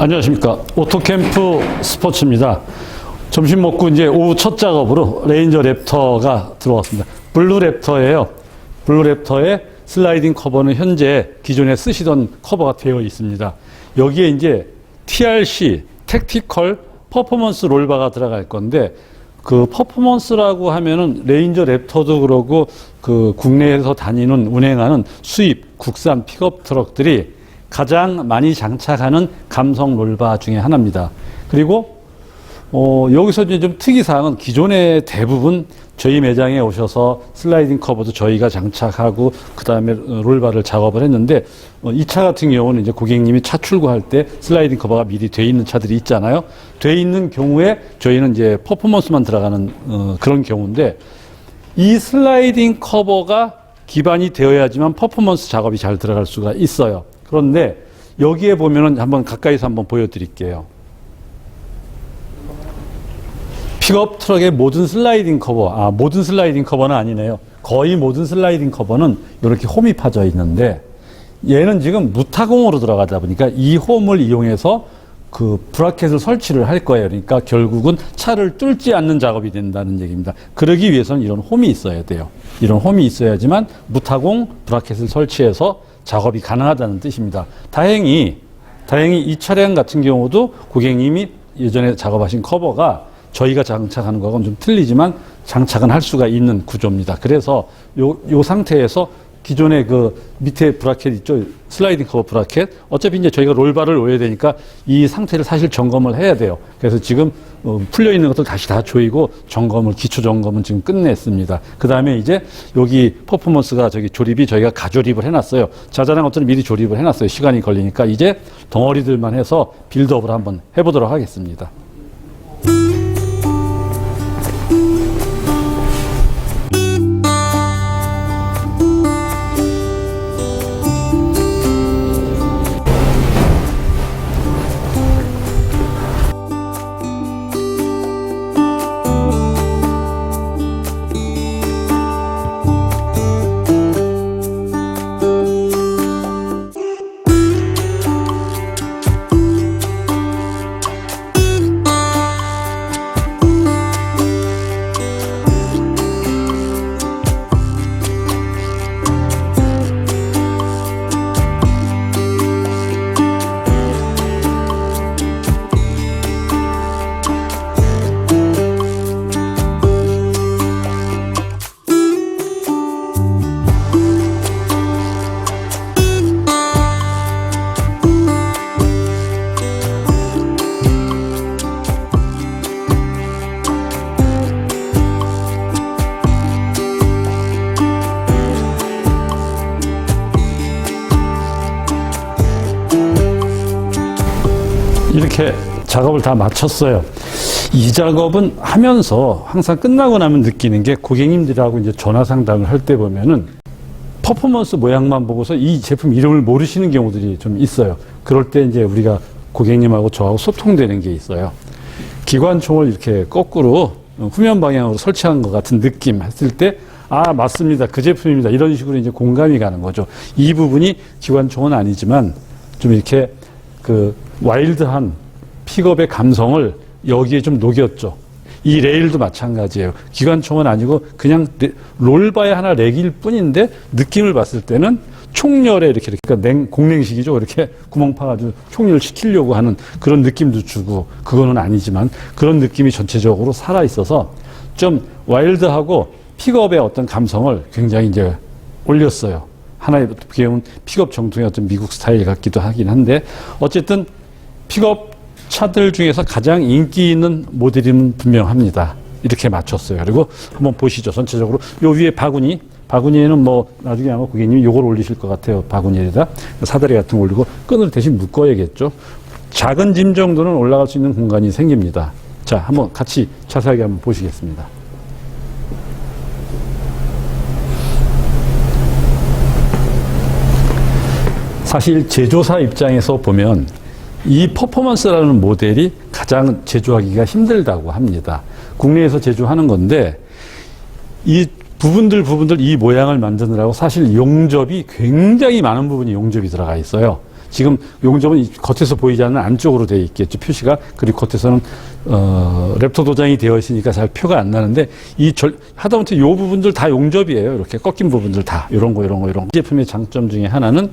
안녕하십니까. 오토캠프 스포츠입니다. 점심 먹고 이제 오후 첫 작업으로 레인저 랩터가 들어왔습니다. 블루 랩터예요. 블루 랩터의 슬라이딩 커버는 현재 기존에 쓰시던 커버가 되어 있습니다. 여기에 이제 TRC, 택티컬 퍼포먼스 롤바가 들어갈 건데 그 퍼포먼스라고 하면은 레인저 랩터도 그러고 그 국내에서 다니는 운행하는 수입 국산 픽업 트럭들이 가장 많이 장착하는 감성 롤바 중에 하나입니다. 그리고 어, 여기서 이제 좀 특이사항은 기존에 대부분 저희 매장에 오셔서 슬라이딩 커버도 저희가 장착하고 그 다음에 롤바를 작업을 했는데 어, 이 차 같은 경우는 이제 고객님이 차 출고할 때 슬라이딩 커버가 미리 돼 있는 차들이 있잖아요. 돼 있는 경우에 저희는 이제 퍼포먼스만 들어가는 어, 그런 경우인데 이 슬라이딩 커버가 기반이 되어야지만 퍼포먼스 작업이 잘 들어갈 수가 있어요. 그런데 여기에 보면은 한번 가까이서 한번 보여드릴게요. 픽업 트럭의 모든 슬라이딩 커버, 아, 모든 슬라이딩 커버는 아니네요. 거의 모든 슬라이딩 커버는 이렇게 홈이 파져 있는데 얘는 지금 무타공으로 들어가다 보니까 이 홈을 이용해서 그 브라켓을 설치를 할 거예요. 그러니까 결국은 차를 뚫지 않는 작업이 된다는 얘기입니다. 그러기 위해서는 이런 홈이 있어야 돼요. 이런 홈이 있어야지만 무타공 브라켓을 설치해서 작업이 가능하다는 뜻입니다. 다행히 다행히 이 차량 같은 경우도 고객님이 예전에 작업하신 커버가 저희가 장착하는 거하고는 좀 틀리지만 장착은 할 수가 있는 구조입니다. 그래서 요, 요 상태에서 기존의 그 밑에 브라켓 있죠. 슬라이딩 커버 브라켓. 어차피 이제 저희가 롤바를 올려야 되니까 이 상태를 사실 점검을 해야 돼요. 그래서 지금 어, 풀려 있는 것들 다시 다 조이고 점검을, 기초 점검은 지금 끝냈습니다. 그 다음에 이제 여기 퍼포먼스가 저기 조립이 저희가 가조립을 해 놨어요. 자잘한 것들은 미리 조립을 해 놨어요. 시간이 걸리니까 이제 덩어리들만 해서 빌드업을 한번 해 보도록 하겠습니다. 이렇게 작업을 다 마쳤어요. 이 작업은 하면서 항상 끝나고 나면 느끼는 게 고객님들하고 이제 전화 상담을 할 때 보면은 퍼포먼스 모양만 보고서 이 제품 이름을 모르시는 경우들이 좀 있어요. 그럴 때 이제 우리가 고객님하고 저하고 소통되는 게 있어요. 기관총을 이렇게 거꾸로 후면 방향으로 설치한 것 같은 느낌 했을 때, 아, 맞습니다. 그 제품입니다. 이런 식으로 이제 공감이 가는 거죠. 이 부분이 기관총은 아니지만 좀 이렇게 그 와일드한 픽업의 감성을 여기에 좀 녹였죠. 이 레일도 마찬가지예요. 기관총은 아니고 그냥 레- 롤바의 하나 렉일 뿐인데 느낌을 봤을 때는 총열에 이렇게 이렇게 그러니까 냉 공냉식이죠. 이렇게 구멍 파가지고 총열 시키려고 하는 그런 느낌도 주고 그거는 아니지만 그런 느낌이 전체적으로 살아 있어서 좀 와일드하고 픽업의 어떤 감성을 굉장히 이제 올렸어요. 하나의 어떻게 보면 픽업 정통의 어떤 미국 스타일 같기도 하긴 한데 어쨌든 픽업 차들 중에서 가장 인기 있는 모델임은 분명합니다. 이렇게 맞췄어요. 그리고 한번 보시죠. 전체적으로 요 위에 바구니, 바구니에는 뭐 나중에 아마 고객님이 요걸 올리실 것 같아요. 바구니에다 사다리 같은 거 올리고 끈을 대신 묶어야겠죠. 작은 짐 정도는 올라갈 수 있는 공간이 생깁니다. 자, 한번 같이 자세하게 한번 보시겠습니다. 사실 제조사 입장에서 보면 이 퍼포먼스라는 모델이 가장 제조하기가 힘들다고 합니다. 국내에서 제조하는 건데 이 부분들 부분들 이 모양을 만드느라고 사실 용접이 굉장히 많은 부분이 용접이 들어가 있어요. 지금 용접은 이 겉에서 보이지 않는 안쪽으로 되어 있겠죠. 표시가. 그리고 겉에서는 어, 랩터 도장이 되어 있으니까 잘 표가 안 나는데 이 절, 하다못해 요 부분들 다 용접이에요. 이렇게 꺾인 부분들 다. 이런 거, 이런 거, 이런 거. 이 제품의 장점 중에 하나는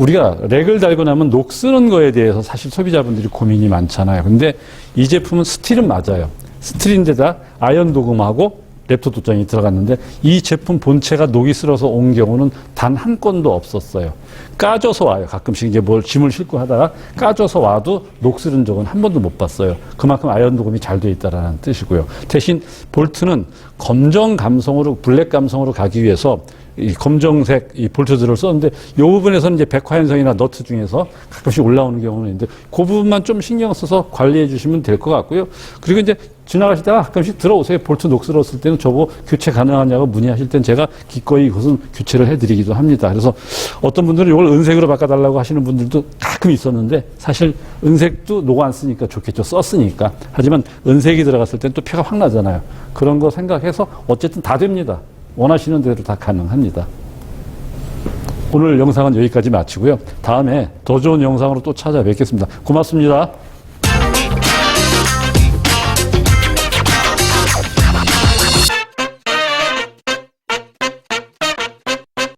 우리가 렉을 달고 나면 녹 쓰는 거에 대해서 사실 소비자분들이 고민이 많잖아요. 근데 이 제품은 스틸은 맞아요. 스틸인데다 아연 도금하고 랩토 도장이 들어갔는데 이 제품 본체가 녹이 쓸어서 온 경우는 단 한 건도 없었어요. 까져서 와요. 가끔씩 이제 뭘 짐을 싣고 하다가 까져서 와도 녹 쓰는 적은 한 번도 못 봤어요. 그만큼 아연 도금이 잘 돼 있다라는 뜻이고요. 대신 볼트는 검정 감성으로 블랙 감성으로 가기 위해서 이 검정색 이 볼트들을 썼는데 이 부분에서는 이제 백화현상이나 너트 중에서 가끔씩 올라오는 경우는 있는데 그 부분만 좀 신경 써서 관리해 주시면 될 것 같고요. 그리고 이제 지나가시다가 가끔씩 들어오세요. 볼트 녹슬었을 때는 저거 교체 가능하냐고 문의하실 땐 제가 기꺼이 그것은 교체를 해드리기도 합니다. 그래서 어떤 분들은 이걸 은색으로 바꿔달라고 하시는 분들도 가끔 있었는데 사실 은색도 녹안 쓰니까 좋겠죠. 썼으니까. 하지만 은색이 들어갔을 땐또 표가 확 나잖아요. 그런 거 생각해서 어쨌든 다 됩니다. 원하시는 대로 다 가능합니다. 오늘 영상은 여기까지 마치고요. 다음에 더 좋은 영상으로 또 찾아뵙겠습니다. 고맙습니다.